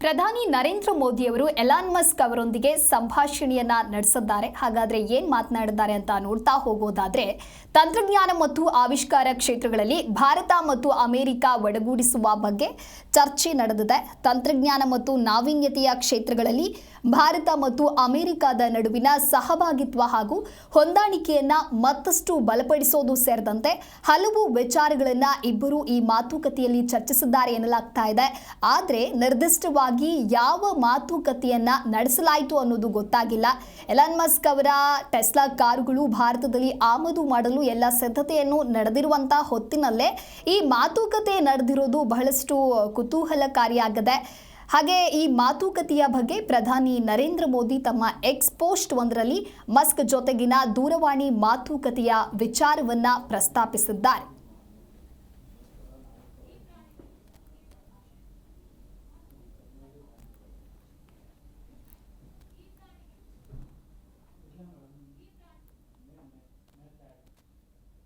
ಪ್ರಧಾನಿ ನರೇಂದ್ರ ಮೋದಿ ಅವರು Elon Musk ಅವರೊಂದಿಗೆ ಸಂಭಾಷಣೆಯನ್ನ ನಡೆಸಿದ್ದಾರೆ. ಹಾಗಾದ್ರೆ ಏನ್ ಮಾತನಾಡಿದ್ದಾರೆ ಅಂತ ನೋಡ್ತಾ ಹೋಗೋದಾದ್ರೆ, ತಂತ್ರಜ್ಞಾನ ಮತ್ತು ಆವಿಷ್ಕಾರ ಕ್ಷೇತ್ರಗಳಲ್ಲಿ ಭಾರತ ಮತ್ತು ಅಮೆರಿಕ ಒಡಗೂಡಿಸುವ ಬಗ್ಗೆ ಚರ್ಚೆ ನಡೆದಿದೆ. ತಂತ್ರಜ್ಞಾನ ಮತ್ತು ನಾವೀನ್ಯತೆಯ ಕ್ಷೇತ್ರಗಳಲ್ಲಿ ಭಾರತ ಮತ್ತು ಅಮೆರಿಕದ ನಡುವಿನ ಸಹಭಾಗಿತ್ವ ಹಾಗೂ ಹೊಂದಾಣಿಕೆಯನ್ನ ಮತ್ತಷ್ಟು ಬಲಪಡಿಸೋದು ಸೇರಿದಂತೆ ಹಲವು ವಿಚಾರಗಳನ್ನ ಇಬ್ಬರು ಈ ಮಾತುಕತೆಯಲ್ಲಿ ಚರ್ಚಿಸಿದ್ದಾರೆ ಎನ್ನಲಾಗ್ತಾ ಇದೆ. ಆದ್ರೆ ನಿರ್ದಿಷ್ಟವಾಗಿ ಯಾವ ಮಾತುಕತೆಯನ್ನು ನಡೆಸಲಾಯಿತು ಅನ್ನೋದು ಗೊತ್ತಾಗಿಲ್ಲ. ಎಲಾನ್ ಮಸ್ಕ್ ಅವರ ಟೆಸ್ಲಾ ಕಾರುಗಳು ಭಾರತದಲ್ಲಿ ಆಮದು ಮಾಡಲು ಎಲ್ಲ ಸಿದ್ಧತೆಯನ್ನು ನಡೆದಿರುವಂತ ಹೊತ್ತಿನಲ್ಲೇ ಈ ಮಾತುಕತೆ ನಡೆದಿರೋದು ಬಹಳಷ್ಟು ಕುತೂಹಲಕಾರಿಯಾಗಿದೆ. ಹಾಗೆ ಈ ಮಾತುಕತೆಯ ಬಗ್ಗೆ ಪ್ರಧಾನಿ ನರೇಂದ್ರ ಮೋದಿ ತಮ್ಮ ಎಕ್ಸ್ಪೋಸ್ಟ್ ಒಂದರಲ್ಲಿ ಮಸ್ಕ್ ಜೊತೆಗಿನ ದೂರವಾಣಿ ಮಾತುಕತೆಯ ವಿಚಾರವನ್ನ ಪ್ರಸ್ತಾಪಿಸಿದ್ದಾರೆ.